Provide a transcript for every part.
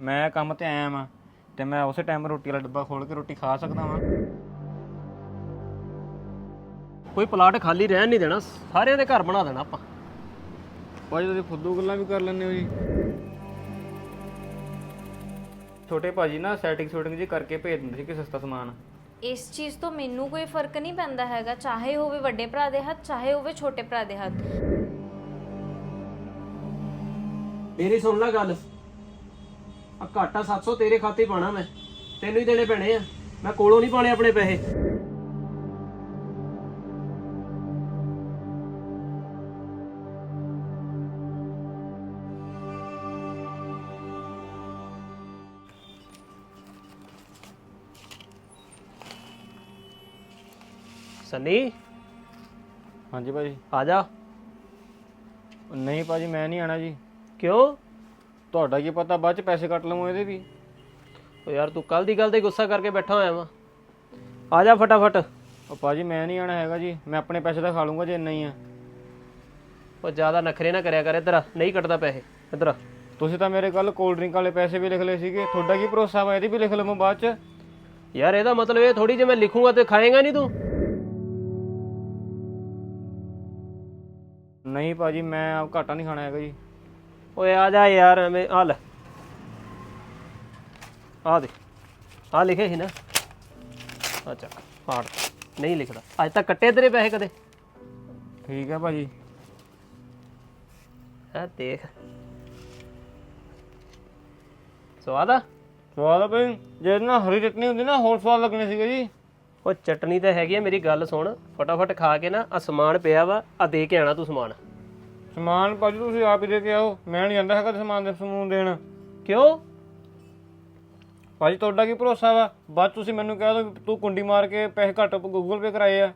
ਮੈਂ ਕੰਮ ਤੇ ਆਇਆ ਵਾਂ ਤੇ ਮੈਂ ਉਸੇ ਟਾਈਮ ਰੋਟੀ ਵਾਲਾ ਡੱਬਾ ਖੋਲ ਕੇ ਰੋਟੀ ਖਾ ਸਕਦਾ ਵਾਂ। ਕੋਈ ਪਲਾਟ ਖਾਲੀ ਰਹਿਣ ਨਹੀਂ ਦੇਣਾ ਸਾਰਿਆਂ ਦੇ ਘਰ ਬਣਾ ਦੇਣਾ ਆਪਾਂ। ਭਾਜੀ ਤੁਸੀਂ ਫੁੱਦੂ ਗੱਲਾਂ ਵੀ ਕਰ ਲੈਂਦੇ ਹੋ ਜੀ। ਛੋਟੇ ਭਾਜੀ ਨਾ ਸੈਟਿੰਗ ਸ਼ੂਟਿੰਗ ਜੀ ਕਰਕੇ ਭੇਜ ਦਿੰਦੇ ਸੀ ਕਿ ਸਸਤਾ ਸਮਾਨ। ਇਸ ਚੀਜ਼ ਤੋਂ ਮੈਨੂੰ ਕੋਈ ਫ਼ਰਕ ਨਹੀਂ ਪੈਂਦਾ ਹੈਗਾ ਚਾਹੇ ਹੋਵੇ ਵੱਡੇ ਭਰਾ ਦੇ ਹੱਥ ਚਾਹੇ ਹੋਵੇ ਛੋਟੇ ਭਰਾ ਦੇ ਹੱਥ। ਮੇਰੀ ਸੁਣ ਲੈ ਗੱਲ। ਆ ਘਾਟਾ 700 ਤੇਰੇ ਖਾਤੇ 'ਚ ਪਾਣਾ ਮੈਂ। ਤੈਨੂੰ ਹੀ ਦੇਣੇ ਪੈਣੇ ਆ। ਮੈਂ ਕੋਲੋਂ ਨਹੀਂ ਪਾਣੇ ਆਪਣੇ ਪੈਸੇ। ਸੰਨੀ? ਹਾਂਜੀ ਭਾਜੀ। ਆ ਜਾ। ਨਹੀਂ ਭਾਜੀ ਮੈਂ ਨਹੀਂ ਆਣਾ ਜੀ। ਕਿਉਂ? ਤੁਹਾਡਾ ਕੀ ਪਤਾ ਬਾਅਦ ਚ ਪੈਸੇ ਕੱਟ ਲਵਾਂ ਇਹਦੇ ਵੀ। ਓ ਯਾਰ ਤੂੰ ਕੱਲ ਦੀ ਗੱਲ ਤੇ ਗੁੱਸਾ ਕਰਕੇ ਬੈਠਾ ਹੋਇਆ ਵਾ। ਆ ਜਾ ਫਟਾਫਟ। ਉਹ ਭਾਜੀ ਮੈਂ ਨਹੀਂ ਆਣਾ ਹੈਗਾ ਜੀ ਮੈਂ ਆਪਣੇ ਪੈਸੇ ਦਾ ਖਾ ਲੂੰਗਾ ਜੇ ਇੰਨਾ ਹੀ ਆ। ਉਹ ਜ਼ਿਆਦਾ ਨਖਰੇ ਨਾ ਕਰਿਆ ਕਰ ਇੱਧਰ ਨਹੀਂ ਕੱਟਦਾ ਪੈਸੇ ਇੱਧਰ ਤੁਸੀਂ ਤਾਂ ਮੇਰੇ ਕੱਲ ਕੋਲਡ ਡਰਿੰਕ ਵਾਲੇ ਪੈਸੇ ਵੀ ਲਿਖ ਲਏ ਸੀਗੇ ਤੁਹਾਡਾ ਕੀ ਭਰੋਸਾ ਵਾ ਇਹਦੇ ਵੀ ਲਿਖ ਲਵਾਂ ਬਾਅਦ ਚ? ਯਾਰ ਇਹਦਾ ਮਤਲਬ ਇਹ ਥੋੜੀ ਜੇ ਮੈਂ ਲਿਖੂੰਗਾ ਤੇ ਖਾਏਗਾ ਨਹੀਂ ਤੂੰ? ਨਹੀਂ ਭਾਜੀ ਮੈਂ ਆਪ ਘਾਟਾ ਨਹੀਂ ਖਾਣਾ ਹੈਗਾ ਜੀ। ਓਏ ਆ ਜਾ ਯਾਰ ਐਵੇਂ ਆ ਲੈ। ਆ ਦੇ ਆ ਲਿਖੇ ਸੀ ਨਾ। ਚੱਕ ਫਾੜ। ਨਹੀਂ ਲਿਖਦਾ। ਅੱਜ ਤੱਕ ਕੱਟੇ ਤੇਰੇ ਪੈਸੇ ਕਦੇ। ਠੀਕ ਹੈ ਭਾਜੀ। ਆ ਦੇਖ। ਸਵਾਦ ਆ? ਸਵਾਦ ਆ ਭਾਈ। ਜੇ ਇਹਦੇ ਨਾਲ ਹਰੀ ਚਟਨੀ ਹੁੰਦੀ ਨਾ ਹੋਰ ਸਵਾਦ ਲੱਗਣੇ ਸੀਗੇ ਜੀ। ਉਹ ਚਟਨੀ ਤਾਂ ਹੈਗੀ ਆ ਮੇਰੀ ਗੱਲ ਸੁਣ। ਫਟਾਫਟ ਖਾ ਕੇ ਨਾ ਆ ਸਮਾਨ ਪਿਆ ਵਾ ਆ ਦੇ ਕੇ ਆਣਾ ਤੂੰ ਸਮਾਨ। ਸਮਾਨ ਭਾਜੀ ਤੁਸੀਂ ਆਪ ਹੀ ਦੇ ਕੇ ਆਓ। ਮੈਂ ਨਹੀਂ ਜਾਂਦਾ ਹੈਗਾ ਸਮਾਨ ਦੇ ਸਮੂਨ ਦੇਣ। ਕਿਉਂ? ਭਾਜੀ ਤੁਹਾਡਾ ਕੀ ਭਰੋਸਾ ਵਾ? ਬਾਅਦ ਤੁਸੀਂ ਮੈਨੂੰ ਕਹਿ ਦੋ ਤੂੰ ਕੁੰਡੀ ਮਾਰ ਕੇ ਪੈਸੇ ਘੱਟ ਗੂਗਲ ਪੇ ਕਰਾਏ ਆ।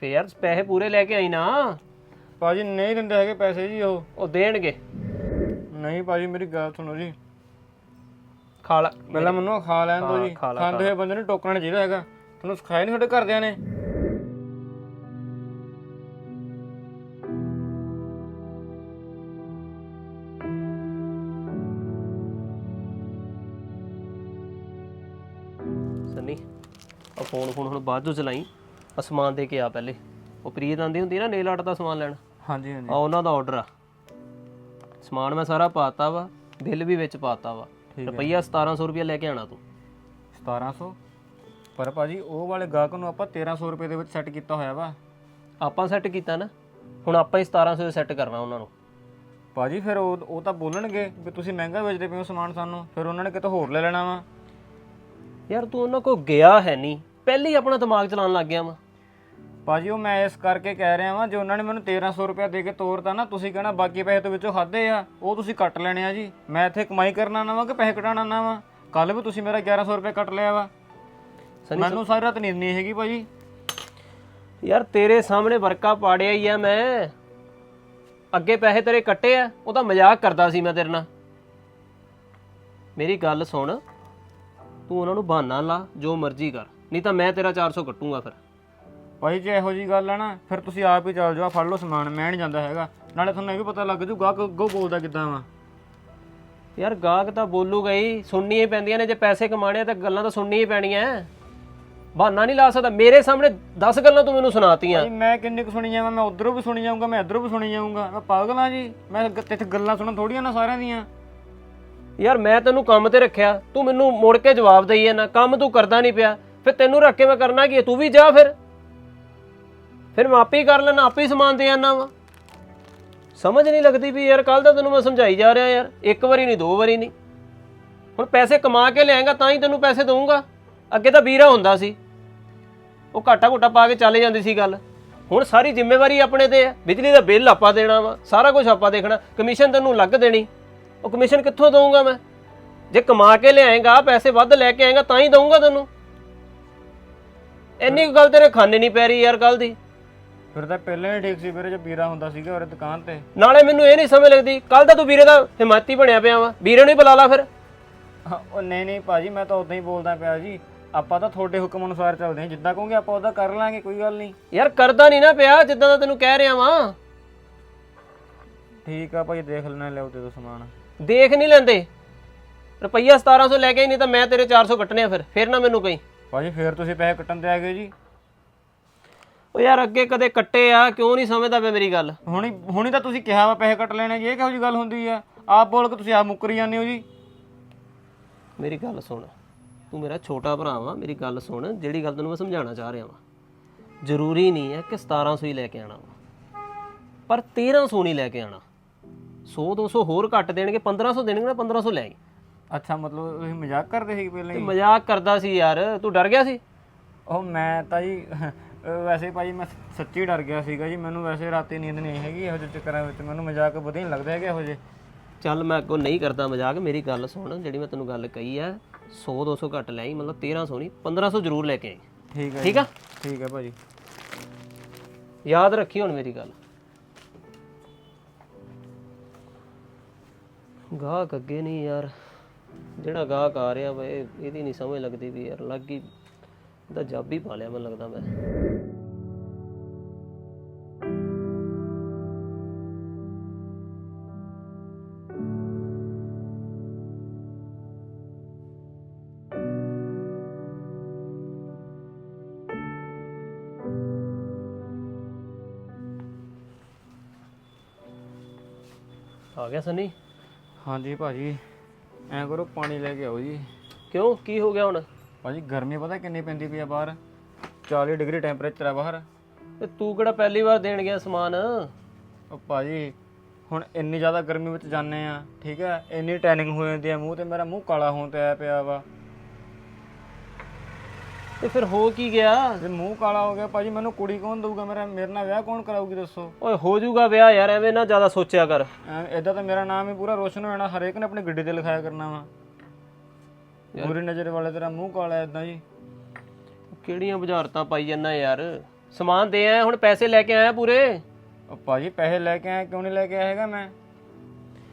ਫੇਰ ਯਾਰ ਪੈਸੇ ਪੂਰੇ ਲੈ ਕੇ ਆਈ ਨਾ। ਭਾਜੀ ਨਹੀਂ ਦਿੰਦੇ ਹੈਗੇ ਪੈਸੇ ਜੀ ਉਹ। ਉਹ ਦੇਣਗੇ। ਨਹੀਂ ਭਾਜੀ ਮੇਰੀ ਗੱਲ ਸੁਣੋ ਜੀ। ਖਾ ਲਾ। ਪਹਿਲਾਂ ਮੈਨੂੰ ਖਾ ਲੈਣ ਦਿਓ ਹਾਂ, ਜੀ। ਖਾ ਲਾ, ਖਾਂਦੇ ਹੋਏ ਬੰਦੇ ਨੂੰ ਟੋਕਣਾ ਨਹੀਂ ਚਾਹੀਦਾ ਹੈਗਾ। ਤੁਹਾਨੂੰ ਸਿਖਾਇਆ ਨਹੀਂ ਤੁਹਾਡੇ ਘਰਦਿਆਂ ਨੇ। ਫੋਨ ਫੋਨ ਹੁਣ ਬਾਅਦ ਚੋਂ ਚਲਾਈ। ਆ ਸਮਾਨ ਦੇ ਕੇ ਆ ਪਹਿਲੇ। ਉਹ ਪ੍ਰੀਤ ਆਂਦੀ ਹੁੰਦੀ ਨਾ ਨੇਲ ਆਰਟ ਦਾ ਸਮਾਨ ਲੈਣ। ਹਾਂਜੀ ਹਾਂਜੀ। ਆ ਉਹਨਾਂ ਦਾ ਆਰਡਰ ਆ। ਸਮਾਨ ਮੈਂ ਸਾਰਾ ਪਾਤਾ ਵਾ ਬਿੱਲ ਵੀ ਵਿੱਚ ਪਾਤਾ ਵਾ। ਰੁਪਈਆ 1700 ਰੁਪਇਆ ਲੈ ਕੇ ਆਣਾ ਤੂੰ। 1700 ਪਰ ਭਾਜੀ ਉਹ ਵਾਲੇ ਗਾਹਕ ਨੂੰ ਆਪਾਂ 1300 ਰੁਪਏ ਦੇ ਵਿੱਚ ਸੈੱਟ ਕੀਤਾ ਹੋਇਆ ਵਾ। ਆਪਾਂ ਸੈੱਟ ਕੀਤਾ ਨਾ। ਹੁਣ ਆਪਾਂ ਹੀ 1700 ਸੈੱਟ ਕਰਨਾ ਉਹਨਾਂ ਨੂੰ। ਭਾਜੀ ਫਿਰ ਉਹ ਉਹ ਤਾਂ ਬੋਲਣਗੇ ਵੀ ਤੁਸੀਂ ਮਹਿੰਗਾ ਵੇਚਦੇ ਪਏ ਹੋ ਸਮਾਨ ਸਾਨੂੰ। ਫਿਰ ਉਹਨਾਂ ਨੇ ਕਿਤੇ ਹੋਰ ਲੈ ਲੈਣਾ ਵਾ। ਯਾਰ ਤੂੰ ਉਹਨਾਂ ਕੋ ਗਿਆ ਹੈ ਨਹੀਂ। ਪਹਿਲੇ ਹੀ ਆਪਣਾ ਦਿਮਾਗ ਚਲਾਉਣ ਲੱਗ ਗਿਆ ਵਾ। ਭਾਜੀ ਉਹ ਮੈਂ ਇਸ ਕਰਕੇ ਕਹਿ ਰਿਹਾ ਵਾਂ ਜੇ ਉਹਨਾਂ ਨੇ ਮੈਨੂੰ 1300 ਰੁਪਏ ਦੇ ਕੇ ਤੋਰਤਾ ਨਾ ਤੁਸੀਂ ਕਹਿਣਾ ਬਾਕੀ ਪੈਸੇ ਤੋਂ ਵਿੱਚੋਂ ਖਾਦੇ ਆ ਉਹ ਤੁਸੀਂ ਕੱਟ ਲੈਣੇ ਆ ਜੀ। ਮੈਂ ਇੱਥੇ ਕਮਾਈ ਕਰਨ ਆਣਾ ਵਾਂ ਕਿ ਪੈਸੇ ਕਢਾਉਣ ਆਉਣਾ ਵਾਂ? ਕੱਲ ਵੀ ਤੁਸੀਂ ਮੇਰਾ 1100 ਰੁਪਏ ਕੱਟ ਲਿਆ ਵਾ। ਮੈਨੂੰ ਸਾਰੀ ਰਾਤ ਨੀਂਦ ਨਹੀਂ ਹੈਗੀ ਭਾਜੀ। ਯਾਰ ਤੇਰੇ ਸਾਹਮਣੇ ਵਰਕਾ ਪਾੜਿਆ ਹੀ ਆ ਮੈਂ। ਅੱਗੇ ਪੈਸੇ ਤੇਰੇ ਕੱਟੇ ਆ ਉਹ ਤਾਂ ਮਜ਼ਾਕ ਕਰਦਾ ਸੀ ਮੈਂ ਤੇਰੇ ਨਾਲ। ਮੇਰੀ ਗੱਲ ਸੁਣ ਤੂੰ ਉਹਨਾਂ ਨੂੰ ਬਹਾਨਾ ਲਾ ਜੋ ਮਰਜ਼ੀ ਕਰ। ਨਹੀਂ ਤਾਂ ਮੈਂ ਤੇਰਾ 400 ਕੱਟੂੰਗਾ ਫਿਰ। ਭਾਈ ਜੇ ਇਹੋ ਜੀ ਗੱਲ ਆ ਨਾ ਫਿਰ ਤੁਸੀਂ ਆਪ ਹੀ ਚੱਲ ਜਾਓ ਆਹ ਫੜ ਲਓ ਸਮਾਨ ਮੈਂ ਨਹੀਂ ਜਾਂਦਾ ਹੈਗਾ। ਨਾਲੇ ਤੁਹਾਨੂੰ ਇਹ ਵੀ ਪਤਾ ਲੱਗ ਜੂ ਗਾਹਕ ਅੱਗੋਂ ਬੋਲਦਾ ਕਿੱਦਾਂ ਵਾ। ਯਾਰ ਗਾਹਕ ਤਾਂ ਬੋਲੂਗਾ ਹੀ ਸੁਣਨੀਆਂ ਹੀ ਪੈਂਦੀਆਂ ਨੇ ਜੇ ਪੈਸੇ ਕਮਾਣੇ ਆ ਤਾਂ ਗੱਲਾਂ ਤਾਂ ਸੁਣਨੀਆਂ ਹੀ ਪੈਣੀਆਂ। ਬਹਾਨਾ ਨਹੀਂ ਲਾ ਸਕਦਾ ਮੇਰੇ ਸਾਹਮਣੇ 10 ਗੱਲਾਂ ਤੂੰ ਮੈਨੂੰ ਸੁਣਾਤੀਆਂ। ਭਾਈ ਮੈਂ ਕਿੰਨੇ ਕੁ ਸੁਣੀ ਜਾਵਾਂ ਮੈਂ ਉਧਰੋਂ ਵੀ ਸੁਣੀ ਜਾਊਂਗਾ ਮੈਂ ਇਧਰੋਂ ਵੀ ਸੁਣੀ ਜਾਊਂਗਾ। ਮੈਂ ਪਾਗਲ ਆ ਜੀ ਮੈਂ ਗ- ਇੱਥੇ ਗੱਲਾਂ ਸੁਣਨ ਥੋੜੀਆਂ ਨਾ ਸਾਰਿਆਂ ਦੀਆਂ। ਯਾਰ ਮੈਂ ਤੈਨੂੰ ਕੰਮ ਤੇ ਰੱਖਿਆ ਤੂੰ ਮੈਨੂੰ ਮੁੜ ਕੇ ਜਵਾਬ ਦੇਈ ਨਾ ਕੰਮ ਤੂੰ ਕਰਦਾ ਨਹੀਂ ਪਿਆ। ਫਿਰ ਤੈਨੂੰ ਰੱਖ ਕੇ ਮੈਂ ਕਰਨਾ ਕੀ ਹੈ? ਤੂੰ ਵੀ ਜਾ ਫਿਰ। ਫਿਰ ਮੈਂ ਆਪੇ ਹੀ ਕਰ ਲੈਣਾ ਆਪੇ ਹੀ ਸਮਾਨ ਦੇ ਆਣਾ ਵਾ। ਸਮਝ ਨਹੀਂ ਲੱਗਦੀ ਵੀ ਯਾਰ ਕੱਲ ਦਾ ਤੈਨੂੰ ਮੈਂ ਸਮਝਾਈ ਜਾ ਰਿਹਾ ਯਾਰ, ਇੱਕ ਵਾਰੀ ਨਹੀਂ, ਦੋ ਵਾਰੀ ਨਹੀਂ। ਹੁਣ ਪੈਸੇ ਕਮਾ ਕੇ ਲਿਆਏਗਾ, ਤਾਂ ਹੀ ਤੈਨੂੰ ਪੈਸੇ ਦਊਂਗਾ। ਅੱਗੇ ਤਾਂ ਵੀਰਾ ਹੁੰਦਾ ਸੀ। ਉਹ ਘਾਟਾ ਘੁੱਟਾ ਪਾ ਕੇ ਚੱਲੇ ਜਾਂਦੀ ਸੀ ਗੱਲ। ਹੁਣ ਸਾਰੀ ਜ਼ਿੰਮੇਵਾਰੀ ਆਪਣੇ ਤੇ ਹੈ। ਬਿਜਲੀ ਦਾ ਬਿੱਲ ਆਪਾਂ ਦੇਣਾ ਵਾ, ਸਾਰਾ ਕੁਝ ਆਪਾਂ ਦੇਖਣਾ। ਕਮਿਸ਼ਨ ਤੈਨੂੰ ਅਲੱਗ ਦੇਣੀ। ਉਹ ਕਮਿਸ਼ਨ ਕਿੱਥੋਂ ਦਊਂਗਾ ਮੈਂ? ਜੇ ਕਮਾ ਕੇ ਲਿਆਏਗਾ, ਪੈਸੇ ਵੱਧ ਲੈ ਕੇ ਆਏਗਾ, ਤਾਂ ਹੀ ਦਊਂਗਾ ਤੈਨੂੰ। ਇੰਨੀ ਕੁ ਗੱਲ ਤੇਰੇ ਖਾਨੇ ਨਹੀਂ ਪੈ ਰਹੀ ਯਾਰ ਕੱਲ ਦੀ। ਫਿਰ ਤਾਂ ਪਹਿਲਾਂ ਹੀ ਠੀਕ ਸੀ ਵੀਰੇ ਜੇ ਵੀਰਾ ਹੁੰਦਾ ਸੀਗਾ ਉਹਦੇ ਦੁਕਾਨ ਤੇ। ਨਾਲੇ ਮੈਨੂੰ ਇਹ ਨਹੀਂ ਸਮਝ ਲੱਗਦੀ ਕੱਲ ਤਾਂ ਤੂੰ ਵੀਰੇ ਦਾ ਹਿਮਾਇਤੀ ਬਣਿਆ ਪਿਆ ਵਾ ਵੀਰੇ ਨੂੰ ਹੀ ਬੁਲਾ ਲਾ ਫਿਰ। ਹਾਂ, ਉਹ ਨਹੀਂ ਨਹੀਂ ਭਾਜੀ ਮੈਂ ਤਾਂ ਉਦਾਂ ਹੀ ਬੋਲਦਾ ਪਿਆ ਜੀ। ਆਪਾਂ ਤਾਂ ਤੁਹਾਡੇ ਹੁਕਮ ਅਨੁਸਾਰ ਚੱਲਦੇ ਹਾਂ ਜਿੱਦਾਂ ਕਹੋਗੇ ਆਪਾਂ ਉਹਦਾ ਕਰ ਲਾਂਗੇ ਕੋਈ ਗੱਲ ਨਹੀਂ। ਯਾਰ ਕਰਦਾ ਨਹੀਂ ਨਾ ਪਿਆ ਜਿੱਦਾਂ ਦਾ ਤੈਨੂੰ ਕਹਿ ਰਿਹਾ ਵਾਂ। ਠੀਕ ਆ ਭਾਈ ਦੇਖ ਲੈਣਾ ਲਿਆਓ ਤੇ ਦੋ ਸਮਾਨ। ਦੇਖ ਨਹੀਂ ਲੈਂਦੇ। ਰੁਪਈਆ 1700 ਲੈ ਕੇ ਆਈ ਨਹੀਂ ਤਾਂ ਮੈਂ ਤੇਰੇ 400 ਕੱਟਣੇ ਆ ਫਿਰ ਫਿਰ ਨਾ ਮੈਨੂੰ ਕਹੀਂ। ਭਾਜੀ ਫੇਰ ਤੁਸੀਂ ਪੈਸੇ ਕੱਟਣ ਤੇ ਆ ਗਏ ਜੀ। ਓ ਯਾਰ ਅੱਗੇ ਕਦੇ ਕੱਟੇ ਆ ਕਿਉਂ ਨਹੀਂ ਸਮਝਦਾ ਪਿਆ ਮੇਰੀ ਗੱਲ? ਹੁਣੀ ਹੁਣੀ ਤਾਂ ਤੁਸੀਂ ਕਿਹਾ ਵਾ ਪੈਸੇ ਕੱਟ ਲੈਣੇ ਜੀ ਇਹ ਕਿਹੋ ਜੀ ਗੱਲ ਹੁੰਦੀ ਆ? ਆਪ ਬੋਲ ਕੇ ਤੁਸੀਂ ਆਪ ਮੁੱਕਰੀ ਜਾਂਦੇ ਹੋ ਜੀ। ਮੇਰੀ ਗੱਲ ਸੁਣ ਤੂੰ ਮੇਰਾ ਛੋਟਾ ਭਰਾ ਵਾ ਮੇਰੀ ਗੱਲ ਸੁਣ ਜਿਹੜੀ ਗੱਲ ਤੈਨੂੰ ਮੈਂ ਸਮਝਾਉਣਾ ਚਾਹ ਰਿਹਾ ਵਾਂ। ਜ਼ਰੂਰੀ ਨਹੀਂ ਹੈ ਕਿ 1700 ਹੀ ਲੈ ਕੇ ਆਣਾ ਵਾ ਪਰ 1300 ਨਹੀਂ ਲੈ ਕੇ ਆਣਾ 100 200 ਹੋਰ ਘੱਟ ਦੇਣਗੇ 1500 ਦੇਣਗੇ ਨਾ 1500 ਲੈ ਆਈ। ਅੱਛਾ ਮਤਲਬ ਤੁਸੀਂ ਮਜ਼ਾਕ ਕਰਦੇ ਸੀ ਪਹਿਲਾਂ ਤੇ ਹੀ? ਮਜ਼ਾਕ ਕਰਦਾ ਸੀ ਯਾਰ। ਤੂੰ ਡਰ ਗਿਆ ਸੀ? ਉਹ ਮੈਂ ਤਾਂ ਜੀ ਅਹ ਵੈਸੇ ਭਾਜੀ ਮੈਂ ਸੱਚੀ ਡਰ ਗਿਆ ਸੀਗਾ ਜੀ। ਮੈਨੂੰ ਵੈਸੇ ਰਾਤੀ ਨੀਂਦ ਨਹੀਂ ਹੈਗੀ ਇਹੋ ਜਿਹੇ ਚੱਕਰਾਂ ਵਿੱਚ। ਮੈਨੂੰ ਮਜ਼ਾਕ ਵਧੀਆ ਨਹੀਂ ਲੱਗਦਾ ਹੈਗਾ ਇਹੋ ਜਿਹੇ। ਚੱਲ ਮੈਂ ਅੱਗੋਂ ਨਹੀਂ ਕਰਦਾ ਮਜ਼ਾਕ। ਮੇਰੀ ਗੱਲ ਸੁਣ ਜਿਹੜੀ ਮੈਂ ਤੈਨੂੰ ਗੱਲ ਕਹੀ ਆ 100 200 ਘੱਟ ਲੈ ਆਈ ਮਤਲਬ 1300 ਨਹੀਂ 1500 ਜ਼ਰੂਰ ਲੈ ਕੇ ਆਈ। ਠੀਕ ਹੈ ਠੀਕ ਆ? ਠੀਕ ਹੈ ਭਾਜੀ। ਯਾਦ ਰੱਖੀ ਹੁਣ ਮੇਰੀ ਗੱਲ। ਗਾਹਕ ਅੱਗੇ ਨਹੀਂ ਯਾਰ। ਜਿਹੜਾ ਗਾਹਕ ਆ ਰਿਹਾ ਵਾ, ਇਹ ਇਹਦੀ ਨਹੀਂ ਸਮਝ ਲੱਗਦੀ ਵੀ ਯਾਰ ਲੱਗ ਹੀ ਦਾ ਜੱਬ ਹੀ ਪਾ ਲਿਆ ਮੈਨੂੰ ਲੱਗਦਾ ਮੈਂ। ਆ ਗਿਆ ਸਨੀ? ਹਾਂਜੀ ਭਾਜੀ। ਐਂ ਕਰੋ ਪਾਣੀ ਲੈ ਕੇ ਆਓ ਜੀ। ਕਿਉਂ? ਕੀ ਹੋ ਗਿਆ ਹੁਣ? ਭਾਜੀ ਗਰਮੀ ਪਤਾ ਕਿੰਨੀ ਪੈਂਦੀ ਪਈ ਆ ਬਾਹਰ। 40 ਡਿਗਰੀ ਟੈਂਪਰੇਚਰ ਆ ਬਾਹਰ। ਤੇ ਤੂੰ ਕਿਹੜਾ ਪਹਿਲੀ ਵਾਰ ਦੇਣ ਗਿਆ ਸਮਾਨ? ਉਹ ਭਾਜੀ ਹੁਣ ਇੰਨੀ ਜ਼ਿਆਦਾ ਗਰਮੀ ਵਿੱਚ ਜਾਂਦੇ ਆ ਠੀਕ ਹੈ ਇੰਨੀ ਟੈਨਿੰਗ ਹੋ ਜਾਂਦੀ ਆ ਮੂੰਹ ਤੇ ਮੇਰਾ ਮੂੰਹ ਕਾਲਾ ਹੋਣ ਤੇ ਆਇਆ ਪਿਆ ਵਾ। ਤੇ ਫਿਰ ਹੋ ਕੀ ਗਿਆ? ਜੇ ਮੂੰਹ ਕਾਲਾ ਹੋ ਗਿਆ ਭਾਜੀ ਮੈਨੂੰ ਕੁੜੀ ਕੌਣ ਦਊਗਾ? ਮੇਰਾ ਮੇਰੇ ਨਾਲ ਵਿਆਹ ਕੌਣ ਕਰਾਊਗੀ ਦੱਸੋ? ਓਏ ਹੋ ਜਾਊਗਾ ਵਿਆਹ ਯਾਰ ਐਵੇਂ ਨਾ ਜ਼ਿਆਦਾ ਸੋਚਿਆ ਕਰ। ਐਦਾਂ ਤਾਂ ਮੇਰਾ ਨਾਮ ਹੀ ਪੂਰਾ ਰੋਸ਼ਨ ਹੋ ਜਾਣਾ ਹਰੇਕ ਨੇ ਆਪਣੀ ਗੱਡੀ ਤੇ ਲਿਖਾਇਆ ਕਰਨਾ ਵਾ। ਬੁਰੀ ਨਜ਼ਰ ਵਾਲੇ ਤੇਰਾ ਮੂੰਹ ਕਾਲਾ ਇਦਾਂ ਜੀ ਕਿਹੜੀਆਂ ਬੁਝਾਰਤਾਂ ਪਾਈ ਜਾਂਦਾ ਯਾਰ? ਸਮਾਨ ਦੇ ਆਇਆ ਹੁਣ ਪੈਸੇ ਲੈ ਕੇ ਆਇਆ ਪੂਰੇ? ਉਹ ਭਾਜੀ ਪੈਸੇ ਲੈ ਕੇ ਆਇਆ ਕਿਉਂ ਨਹੀਂ ਲੈ ਕੇ ਆਇਆ ਹੈਗਾ ਮੈਂ?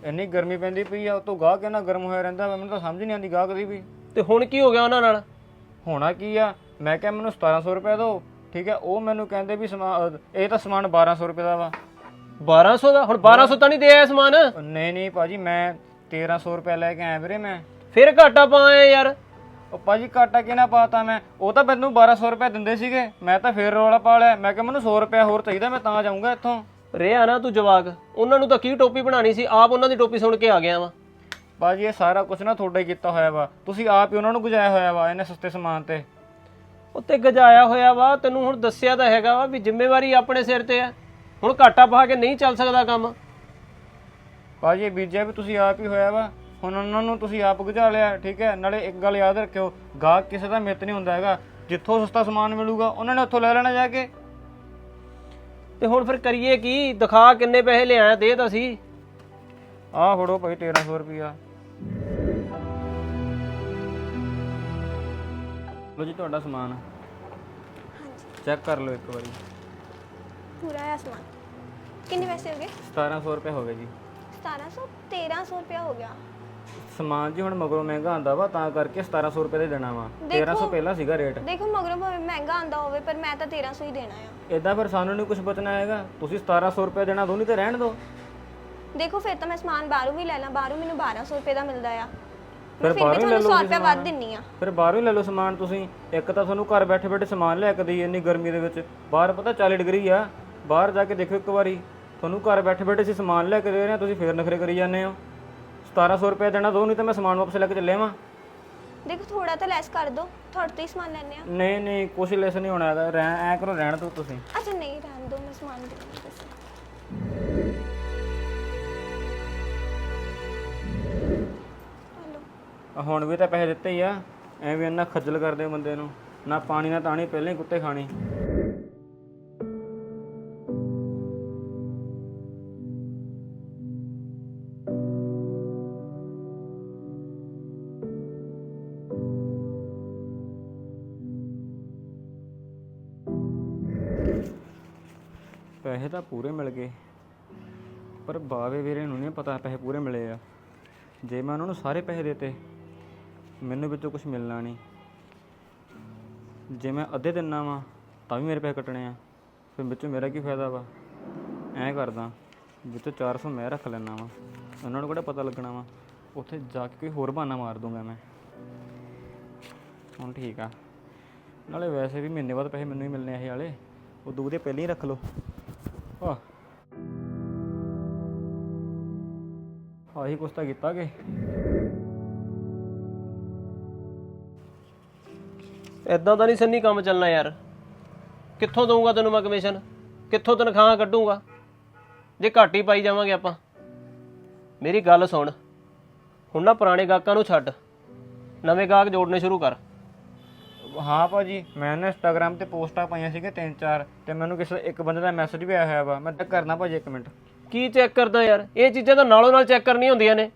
ਇੰਨੀ ਗਰਮੀ ਪੈਂਦੀ ਪਈ ਆ ਉਤੋਂ ਗਾਹਕ ਇੰਨਾ ਗਰਮ ਹੋਇਆ ਰਹਿੰਦਾ ਮੈਨੂੰ ਤਾਂ ਸਮਝ ਨਹੀਂ ਆਉਂਦੀ ਗਾਹਕ ਦੀ ਵੀ। ਤੇ ਹੁਣ ਕੀ ਹੋ ਗਿਆ ਉਹਨਾਂ ਨਾਲ? ਹੋਣਾ ਕੀ ਆ? ਮੈਂ ਕਿਹਾ ਮੈਨੂੰ 1700 ਰੁਪਏ ਦਿਓ। ਠੀਕ ਹੈ ਉਹ ਮੈਨੂੰ ਕਹਿੰਦੇ ਵੀ ਸਮਾਨ ਇਹ ਤਾਂ ਸਮਾਨ 1200 ਰੁਪਏ ਦਾ ਵਾ। 1200 ਦਾ? ਹੁਣ 1200 ਤਾਂ ਨਹੀਂ ਦੇ ਆਇਆ ਸਮਾਨ? ਨਹੀਂ ਨਹੀਂ ਭਾਜੀ ਮੈਂ 1300 ਰੁਪਏ ਲੈ ਕੇ ਆਇਆ ਵੀਰੇ ਮੈਂ। ਫਿਰ ਘਾਟਾ ਪਾਇਆ ਯਾਰ। ਉਹ ਭਾਜੀ ਕਾਟਾ ਕਿਹਨਾਂ ਪਾਤਾ ਮੈਂ? ਉਹ ਤਾਂ ਮੈਨੂੰ 1200 ਰੁਪਏ ਦਿੰਦੇ ਸੀਗੇ। ਮੈਂ ਤਾਂ ਫੇਰ ਰੌਲਾ ਪਾ ਲਿਆ। ਮੈਂ ਕਿਹਾ ਮੈਨੂੰ 100 ਰੁਪਏ ਹੋਰ ਚਾਹੀਦਾ ਮੈਂ ਤਾਂ ਜਾਊਂਗਾ ਇੱਥੋਂ। ਰਿਆ ਨਾ ਤੂੰ ਜਵਾਕ। ਉਹਨਾਂ ਨੂੰ ਤਾਂ ਕੀ ਟੋਪੀ ਬਣਾਣੀ ਸੀ? ਆਪ ਉਹਨਾਂ ਦੀ ਟੋਪੀ ਸੁਣ ਕੇ ਆ ਗਿਆ ਵਾ। ਭਾਜੀ ਇਹ ਸਾਰਾ ਕੁਝ ਨਾ ਤੁਹਾਡਾ ਕੀਤਾ ਹੋਇਆ ਵਾ। ਤੁਸੀਂ ਆਪ ਹੀ ਉਹਨਾਂ ਨੂੰ ਗੁਜਾਇਆ ਹੋਇਆ ਵਾ ਇਹਨੇ ਸਸਤੇ ਸਮਾਨ ਤੇ। ਉੱਤੇ ਗਜਾਇਆ ਹੋਇਆ ਵਾ ਤੈਨੂੰ ਹੁਣ ਦੱਸਿਆ ਤਾਂ ਹੈਗਾ ਵਾ ਵੀ ਜ਼ਿੰਮੇਵਾਰੀ ਆਪਣੇ ਸਿਰ ਤੇ ਆ। ਹੁਣ ਘਾਟਾ ਪਾ ਕੇ ਨਹੀਂ ਚੱਲ ਸਕਦਾ ਕੰਮ। ਭਾਜੀ ਇਹ ਬੀਜਿਆ ਵੀ ਤੁਸੀਂ ਆਪ ਹੀ ਹੋਇਆ ਵਾ। ਹੁਣ ਉਹਨਾਂ ਨੂੰ ਤੁਸੀਂ ਆਪ ਗੁਜਾ ਲਿਆ ਠੀਕ ਹੈ? ਨਾਲੇ ਇੱਕ ਗੱਲ ਯਾਦ ਰੱਖਿਓ ਗਾਹਕ ਕਿਸੇ ਦਾ ਮਿੱਤ ਨਹੀਂ ਹੁੰਦਾ ਹੈਗਾ। ਜਿੱਥੋਂ ਸਸਤਾ ਸਮਾਨ ਮਿਲੂਗਾ ਉਹਨਾਂ ਨੇ ਉੱਥੋਂ ਲੈ ਲੈਣਾ ਜਾ ਕੇ। ਤੇ ਹੁਣ ਫਿਰ ਕਰੀਏ ਕੀ? ਦਿਖਾ ਕਿੰਨੇ ਪੈਸੇ ਲਿਆਇਆ ਦੇ ਤਾਂ ਸੀ ਆਹ ਫੜੋ ਭਾਈ 1300 ਰੁਪਿਆ ਲੋ ਜੀ ਤੁਹਾਡਾ ਸਮਾਨ। ਚੈੱਕ ਕਰ ਲਓ ਇੱਕ ਵਾਰੀ। ਪੂਰਾ ਹੈ ਸਮਾਨ। ਕਿੰਨੇ ਪੈਸੇ ਹੋ ਗਏ? 1700 ਰੁਪਏ ਹੋ ਗਏ ਜੀ। 1700 1300 ਰੁਪਇਆ ਹੋ ਗਿਆ। ਸਮਾਨ ਜੀ ਹੁਣ ਮਗਰੋਂ ਮਹਿੰਗਾ ਆਂਦਾ ਵਾ ਤਾਂ ਕਰਕੇ 1700 ਰੁਪਏ ਦੇ ਦੇਣਾ ਵਾ। 1300 ਪਹਿਲਾਂ ਸੀਗਾ ਰੇਟ। ਦੇਖੋ ਮਗਰੋਂ ਭਾਵੇਂ ਮਹਿੰਗਾ ਆਂਦਾ ਹੋਵੇ ਪਰ ਮੈਂ ਤਾਂ 1300 ਹੀ ਦੇਣਾ ਆ। ਇਦਾਂ ਫਿਰ ਸਾਨੂੰ ਨਹੀਂ ਕੁਝ ਬਚਣਾ ਹੈਗਾ। ਤੁਸੀਂ 1700 ਰੁਪਏ ਦੇਣਾ ਦੋ ਨਹੀਂ ਤੇ ਰਹਿਣ ਦਿਓ। ਦੇਖੋ ਫਿਰ ਤਾਂ ਮੈਂ ਸਮਾਨ ਬਾਹਰੋਂ ਵੀ ਲੈ ਲਾਂ ਬਾਹਰੋਂ ਮੈਨੂੰ 1200 ਰੁਪਏ ਦਾ ਮਿਲਦਾ ਆ। ਫਿਰ ਫਿਰ ਵੀ ਬਾਹਰੋਂ ਲੈ ਤੁਹਾਨੂੰ ਲਓ 100 ਰੁਪਏ ਵੱਧ ਦਿੰਨੀ ਆ। ਫਿਰ ਬਾਹਰੋਂ ਹੀ ਲੈ ਲਓ ਸਮਾਨ ਤੁਸੀਂ। ਇੱਕ ਤਾਂ ਤੁਹਾਨੂੰ ਘਰ ਬੈਠੇ ਬੈਠੇ ਸਮਾਨ ਲੈ ਕੇ ਦੇਈ ਇੰਨੀ ਗਰਮੀ ਦੇ ਵਿੱਚ। ਬਾਹਰ ਪਤਾ 40 ਡਿਗਰੀ ਆ। ਬਾਹਰ ਜਾ ਕੇ ਦੇਖੋ ਇੱਕ ਵਾਰੀ। ਤੁਹਾਨੂੰ ਘਰ ਬੈਠੇ ਬੈਠੇ ਅਸੀਂ ਸਮਾਨ ਲੈ ਕੇ ਦੇ ਰਹੇ ਹਾਂ ਤੁਸੀਂ ਫੇਰ ਨਖਰੇ ਕਰੀ ਜਾਂਦੇ ਹੋ। 1700 ਰੁਪਏ ਦੇਣਾ ਦੋ ਨਹੀਂ ਤਾਂ ਮੈਂ ਸਮਾਨ ਵਾਪਸ ਲੈ ਕੇ ਚੱਲੇ ਵਾਂ। ਦੇਖੋ ਥੋੜਾ ਤਾਂ ਲੈਸ ਕਰ ਦਿਓ ਤੁਹਾਡੇ ਤੋਂ ਹੀ ਸਮਾਨ ਲੈਣੇ ਆ ਨਹੀਂ ਨਹੀਂ ਕੁਛ ਲੈਸ ਨਹੀਂ ਹੋਣਾ ਹੈਗਾ। ਰਹਿ ਐ ਕਰੋ ਰਹਿਣ ਦਿਓ ਤੁਸੀਂ। ਅੱਛਾ ਨਹੀਂ ਰਹਿਣ ਦਿਓ ਮੈਂ ਸਮਾਨ ਦੇ ਦਿੰਦੀ ਬਸ ਹੁਣ ਵੀ ਤਾਂ ਪੈਸੇ ਦਿੱਤੇ ਹੀ ਆ। ਐਵੇਂ ਇੰਨਾ ਖੱਜਲ ਕਰਦੇ ਬੰਦੇ ਨੂੰ। ਨਾ ਪਾਣੀ, ਨਾ ਤਾਣੀ ਪਹਿਲਾਂ ਹੀ ਕੁੱਤੇ ਖਾਣੀ। ਪੈਸੇ ਤਾਂ ਪੂਰੇ ਮਿਲ ਗਏ। ਪਰ ਬਾਵੇ ਵੀਰੇ ਨੂੰ ਨਹੀਂ ਪਤਾ ਪੈਸੇ ਪੂਰੇ ਮਿਲੇ ਆ। ਜੇ ਮੈਂ ਉਹਨਾਂ ਨੂੰ ਸਾਰੇ ਪੈਸੇ ਦੇਤੇ ਮੈਨੂੰ ਵਿੱਚੋਂ ਕੁਝ ਮਿਲਣਾ ਨਹੀਂ। ਜੇ ਮੈਂ ਅੱਧੇ ਦਿਨਾਂ ਵਾਂ, ਤਾਂ ਵੀ ਮੇਰੇ ਪੈਸੇ ਕੱਟਣੇ ਆ। ਫਿਰ ਵਿੱਚੋਂ ਮੇਰਾ ਕੀ ਫਾਇਦਾ ਵਾ? ਐਂ ਕਰਦਾ, ਵਿੱਚੋਂ 400 ਮੈਂ ਰੱਖ ਲੈਣਾ ਵਾ। ਉਹਨਾਂ ਨੂੰ ਕਿਹੜਾ ਪਤਾ ਲੱਗਣਾ ਵਾ? ਉੱਥੇ ਜਾ ਕੇ ਕੋਈ ਹੋਰ ਬਹਾਨਾ ਮਾਰ ਦੂੰਗਾ ਮੈਂ। ਹੁਣ ਠੀਕ ਆ। ਨਾਲੇ ਵੈਸੇ ਵੀ ਮਹੀਨੇ ਬਾਅਦ ਪੈਸੇ ਮੈਨੂੰ ਹੀ ਮਿਲਨੇ ਆ ਇਹ ਵਾਲੇ। ਉਹ ਦੂ ਪਹਿਲਾਂ ਹੀ ਰੱਖ ਲਓ। ਆਹ। ਆਹੀ ਕੁਛ ਤਾਂ ਕੀਤਾ ਕਿ? ਐਦਾਂ ਤਾਂ ਨਹੀਂ ਸੰਨੀ ਕੰਮ ਚੱਲਣਾ ਯਾਰ। ਕਿੱਥੋਂ ਦਊਂਗਾ ਤੈਨੂੰ ਮੈਂ ਕਮਿਸ਼ਨ ਕਿੱਥੋਂ ਤਨਖਾਹਾਂ ਕੱਢੂੰਗਾ? ਜੇ ਘੱਟ ਹੀ ਪਾਈ ਜਾਵਾਂਗੇ ਆਪਾਂ। ਮੇਰੀ ਗੱਲ ਸੁਣ। ਹੁਣ ਨਾ ਪੁਰਾਣੇ ਗਾਹਕਾਂ ਨੂੰ ਛੱਡ। ਨਵੇਂ ਗਾਹਕ ਜੋੜਨੇ ਸ਼ੁਰੂ ਕਰ। ਹਾਂ ਭਾਜੀ ਮੈਂ ਨਾ ਇੰਸਟਾਗ੍ਰam ਤੇ ਪੋਸਟਾਂ ਪਾਈਆਂ ਸੀਗੇ ਤਿੰਨ ਚਾਰ ਤੇ ਮੈਨੂੰ ਕਿਸੇ ਇੱਕ ਬੰਦੇ ਦਾ ਮੈਸੇਜ ਵੀ ਆਇਆ ਹੋਇਆ ਵਾ। ਮੈਂ ਚੈੱਕ ਕਰਨਾ ਭਾਜੀ ਇੱਕ ਮਿੰਟ। ਕੀ ਚੈੱਕ ਕਰਦਾ ਯਾਰ? ਇਹ ਚੀਜ਼ਾਂ ਤਾਂ ਨਾਲੋਂ ਨਾਲ ਚੈੱਕ ਕਰਨੀਆਂ ਹੁੰਦੀਆਂ ਨੇ।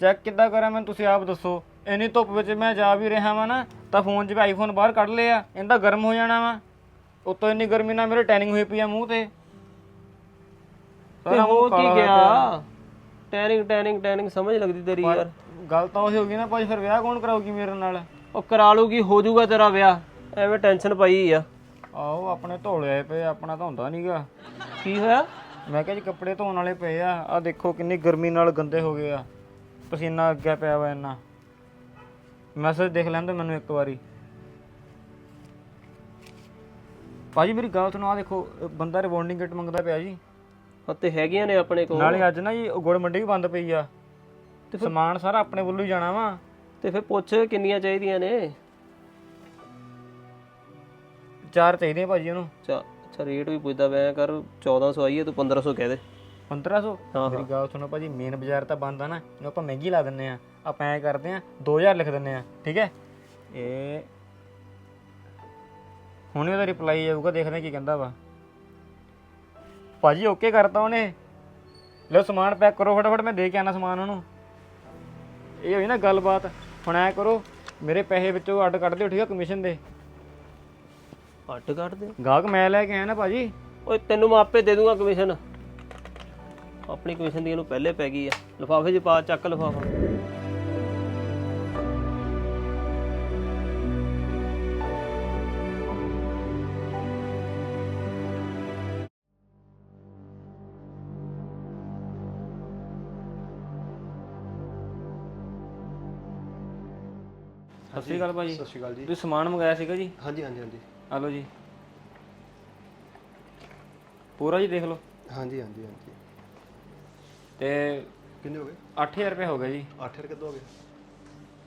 ਚੈੱਕ ਕਿੱਦਾਂ ਕਰਾਂ ਮੈਨੂੰ ਤੁਸੀਂ ਆਪ ਦੱਸੋ। ਇੰਨੀ ਧੁੱਪ ਵਿੱਚ ਮੈਂ ਜਾ ਵੀ ਰਿਹਾ ਵਾਂ ਨਾ ਤਾਂ ਫੋਨ 'ਚ ਵੀ ਆਈਫੋਨ ਬਾਹਰ ਕੱਢ ਲਿਆ ਇਹਦਾ ਗਰਮ ਹੋ ਜਾਣਾ ਵਾ। ਉੱਤੋਂ ਇੰਨੀ ਗਰਮੀ ਨਾਲ ਮੇਰੇ ਟੈਨਿੰਗ ਹੋਈ ਪਈ ਆ ਮੂੰਹ ਤੇ। ਤੇ ਸਾਰਾ ਮੂੰਹ ਹੋ ਕਾਲਾ ਕੀ ਹੋਇਆ ਪਿਆ। ਗਿਆ ਟੈਨਿੰਗ ਟੈਨਿੰਗ ਟੈਨਿੰਗ ਸਮਝ ਲੱਗਦੀ ਤੇਰੀ ਯਾਰ। ਗੱਲ ਤਾਂ ਉਹੀ ਹੋ ਗਈ ਨਾ ਭਾਜੀ ਫਿਰ ਵਿਆਹ ਕੌਣ ਕਰਾਊਗੀ ਮੇਰੇ ਨਾਲ? ਉਹ ਕਰਾ ਲੂਗੀ ਹੋ ਜਾਊਗਾ ਤੇਰਾ ਵਿਆਹ। ਐਵੇਂ ਟੈਨਸ਼ਨ ਪਾਈ ਆ। ਆਓ ਆਪਣੇ ਧੋਲੇ ਆਏ ਪਏ ਆਪਣਾ ਤਾਂ ਹੁੰਦਾ ਨਹੀਂਗਾ ਕੀ ਹੋਇਆ? ਮੈਂ ਕਿਹਾ ਜੀ ਕੱਪੜੇ ਧੋਣ ਵਾਲੇ ਪਏ ਆ ਆ ਦੇਖੋ ਕਿੰਨੀ ਗਰਮੀ ਨਾਲ ਗੰਦੇ ਹੋ ਗਏ ਆ। ਪਸੀਨਾ ਅੱਗੇ ਪਿਆ ਵਾ ਇੰਨਾ। ਮੈਸੇਜ ਦੇਖ ਲੈਂਦੇ ਮੈਨੂੰ ਇੱਕ ਵਾਰੀ। ਭਾਜੀ ਮੇਰੀ ਗੱਲ ਸੁਣੋ ਆ ਦੇਖੋ ਬੰਦਾ ਰਿਬੌਂਡਿੰਗ ਕਿਟ ਮੰਗਦਾ ਪਿਆ ਜੀ। ਅਤੇ ਹੈਗੀਆਂ ਨੇ ਆਪਣੇ ਕੋਲ। ਨਾਲੇ ਅੱਜ ਨਾ ਜੀ ਉਹ ਗੁੜ ਮੰਡੀ ਵੀ ਬੰਦ ਪਈ ਆ। ਤੇ ਸਮਾਨ ਸਾਰਾ ਆਪਣੇ ਵੱਲੋਂ ਹੀ ਜਾਣਾ ਵਾ। ਤੇ ਫਿਰ ਪੁੱਛ ਕਿੰਨੀਆਂ ਚਾਹੀਦੀਆਂ ਨੇ। ਚਾਰ ਚਾਹੀਦੇ ਆ ਭਾਜੀ ਉਹਨੂੰ। ਚਾ ਅੱਛਾ ਰੇਟ ਵੀ ਪੁੱਛਦਾ ਵੈ ਕਰ 1400 ਆਈ ਹੈ ਤੂੰ 1500 ਕਹਿ ਦੇ। 1500 ਹਾਂ, ਮੇਰੀ ਗੱਲ ਸੁਣੋ ਭਾਜੀ ਮੇਨ ਬਾਜ਼ਾਰ ਤਾਂ ਬੰਦ ਆ ਨਾ ਇਹਨੂੰ ਆਪਾਂ ਮਹਿੰਗੀ ਲਾ ਦਿੰਨੇ ਆ। ਆਪਾਂ ਐ ਕਰਦੇ ਆ 2000 ਲਿਖ ਦਿੰਨੇ ਆ ਠੀਕ ਹੈ? ਇਹ ਹੁਣ ਉਹਦਾ ਰਿਪਲਾਈ ਆਊਗਾ ਦੇਖਦੇ ਆ ਕੀ ਕਹਿੰਦਾ ਵਾ। ਭਾਜੀ ਓਕੇ ਕਰਤਾ ਉਹਨੇ। ਲਓ ਸਮਾਨ ਪੈਕ ਕਰੋ ਫਟਾਫਟ ਮੈਂ ਦੇ ਕੇ ਆਣਾ ਸਮਾਨ ਉਹਨੂੰ। ਇਹ ਹੋਈ ਨਾ ਗੱਲਬਾਤ। ਹੁਣ ਐ ਕਰੋ ਮੇਰੇ ਪੈਸੇ ਵਿੱਚੋਂ ਅੱਡ ਕੱਢ ਦਿਓ ਠੀਕ ਆ ਕਮਿਸ਼ਨ ਦੇ। ਅੱਡ ਕੱਢ ਦੇ ਗਾਹਕ ਮੈਂ ਲੈ ਕੇ ਆਇਆ ਨਾ ਭਾਜੀ। ਓਏ ਤੈਨੂੰ ਮੈਂ ਆਪੇ ਦੇ ਦੂੰਗਾ ਕਮਿਸ਼ਨ ਆਪਣੀ ਕਮਿਸ਼ਨ ਦੀ ਇਹਨੂੰ ਪਹਿਲੇ ਪੈ ਗਈ ਆ। ਲਿਫਾਫੇ 'ਚ ਪਾ ਚੱਕ ਲਿਫਾਫਾ। ਸਤਿ ਸ਼੍ਰੀ ਅਕਾਲ ਭਾਜੀ। ਸਤਿ ਸ਼੍ਰੀ ਅਕਾਲ ਜੀ। ਤੁਸੀਂ ਸਮਾਨ ਮੰਗਾਇਆ ਸੀਗਾ ਜੀ? ਹਾਂਜੀ ਹਾਂਜੀ ਹਾਂਜੀ। ਆ ਲਓ ਜੀ। ਪੂਰਾ ਜੀ ਦੇਖ ਲਓ। ਹਾਂਜੀ ਹਾਂਜੀ ਹਾਂਜੀ। ਤੇ ਕਿੰਨੇ ਹੋ ਗਏ? 8000 ਰੁਪਏ ਹੋ ਗਏ ਜੀ। 8000 ਕਿਦੋਂ ਹੋ ਗਏ?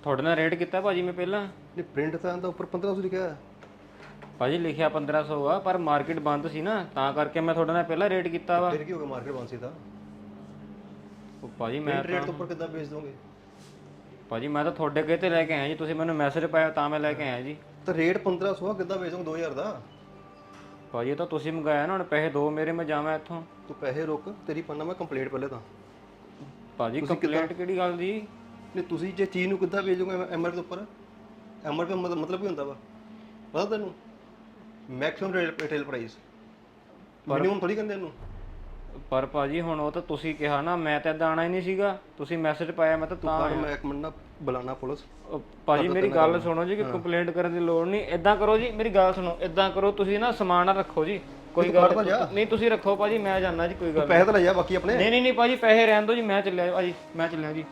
ਤੁਹਾਡੇ ਨਾਲ ਰੇਟ ਕੀਤਾ ਭਾਜੀ ਮੈਂ ਪਹਿਲਾਂ? ਨਹੀਂ ਪ੍ਰਿੰਟ ਤਾਂ ਇਹਦਾ ਉੱਪਰ 1500 ਲਿਖਿਆ ਹੈ ਭਾਜੀ ਲਿਖਿਆ 1500 ਆ ਪਰ ਮਾਰਕੀਟ ਬੰਦ ਸੀ ਨਾ ਤਾਂ ਕਰਕੇ ਮੈਂ ਤੁਹਾਡੇ ਨਾਲ ਪਹਿਲਾਂ ਰੇਟ ਕੀਤਾ ਵਾ। ਫਿਰ ਕੀ ਹੋ ਗਿਆ ਮਾਰਕੀਟ ਬੰਦ ਸੀ ਤਾਂ? ਉਹ ਭਾਜੀ ਮੈਂ ਪ੍ਰਿੰਟ ਰੇਟ ਤੋਂ ਉੱਪਰ ਕਿੱਦਾਂ ਵੇਚ ਦੋਗੇ? ਭਾਜੀ ਮੈਂ ਤਾਂ ਤੁਹਾਡੇ ਕਹੇ ਤੇ ਲੈ ਕੇ ਆਇਆ ਜੀ ਤੁਸੀਂ ਮੈਨੂੰ ਮੈਸੇਜ ਪਾਇਆ ਤਾਂ ਮੈਂ ਲੈ ਕੇ ਆਇਆ ਜੀ। ਤਾਂ ਰੇਟ 1500 ਆ ਕਿੱਦਾਂ ਵੇਚ ਦੋਗੇ 2000 ਦਾ? ਭਾਜੀ ਇਹ ਤਾਂ ਤੁਸੀਂ ਮੰਗਾਇਆ ਨਾ ਹੁਣ ਪੈਸੇ ਦੋ ਮੇਰੇ ਮੈਂ ਜਾਵਾਂ ਇੱਥੋਂ। ਤੂੰ ਪੈਸੇ ਰੁਕ ਤੇਰੀ ਪੰਨਾ ਮੈਂ ਕੰਪਲੀਟ ਪਹਿਲੇ ਤਾਂ। ਭਾਜੀ ਕੰਪਲੇਂਟ ਕਿਹੜੀ ਗੱਲ ਦੀ? ਨਹੀਂ ਤੁਸੀਂ ਜੇ ਚੀਜ਼ ਨੂੰ ਕਿੱਦਾਂ ਦੋਗੇ ਐਮਆਰ ਦੇ ਉੱਪਰ? ਐਮਆਰ ਦਾ ਮਤਲਬ ਮਤਲਬ ਕੀ ਹੁੰਦਾ ਵਾ? ਪਤਾ ਤੈਨੂੰ? ਮੈਕਸਿਮਮ ਰਿਟੇਲ ਪ੍ਰਾਈਸ ਮਿਨੀਮਮ ਥੋੜੀ ਕਹਿੰਦੇ ਇਹਨੂੰ। ਪਰ ਭਾਜੀ ਹੁਣ ਉਹ ਤਾਂ ਤੁਸੀਂ ਕਿਹਾ ਨਾ ਮੈਂ ਤਾਂ ਆਣਾ ਹੀ ਨਹੀਂ ਸੀਗਾ। ਤੁਸੀਂ ਮੈਸੇਜ ਪਾਇਆ ਮੈਂ ਤਾਂ ਤਾਂ ਪਰ ਮੈਂ ਇੱਕ ਮਿੰਟ ਨਾ ਬੁਲਾਣਾ ਪੁਲਿਸ। ਉਹ ਭਾਜੀ ਮੇਰੀ ਗੱਲ ਸੁਣੋ ਜੀ ਕਿ ਕੰਪਲੇਂਟ ਕਰਨ ਦੀ ਲੋੜ ਨਹੀਂ। ਇਦਾਂ ਕਰੋ ਜੀ ਮੇਰੀ ਗੱਲ ਸੁਣੋ। ਇਦਾਂ ਕਰੋ ਤੁਸੀਂ ਨਾ ਸਮਾਨ ਨਾ ਰੱਖੋ ਜੀ। ਕੋਈ ਗੱਲ ਨਹੀਂ ਤੁਸੀਂ ਰੱਖੋ ਭਾਜੀ ਮੈਂ ਜਾਣਾ ਜੀ ਕੋਈ ਗੱਲ ਪੈਸੇ ਤਾਂ ਲੈ ਜਾ ਬਾਕੀ ਆਪਣੇ। ਨਹੀਂ ਨਹੀਂ ਨਹੀਂ ਭਾਜੀ ਪੈਸੇ ਰਹਿਣ ਦਿਓ ਜੀ ਮੈਂ ਚੱਲਿਆ ਭਾਜੀ ਮੈਂ ਚੱਲਿਆ ਜੀ।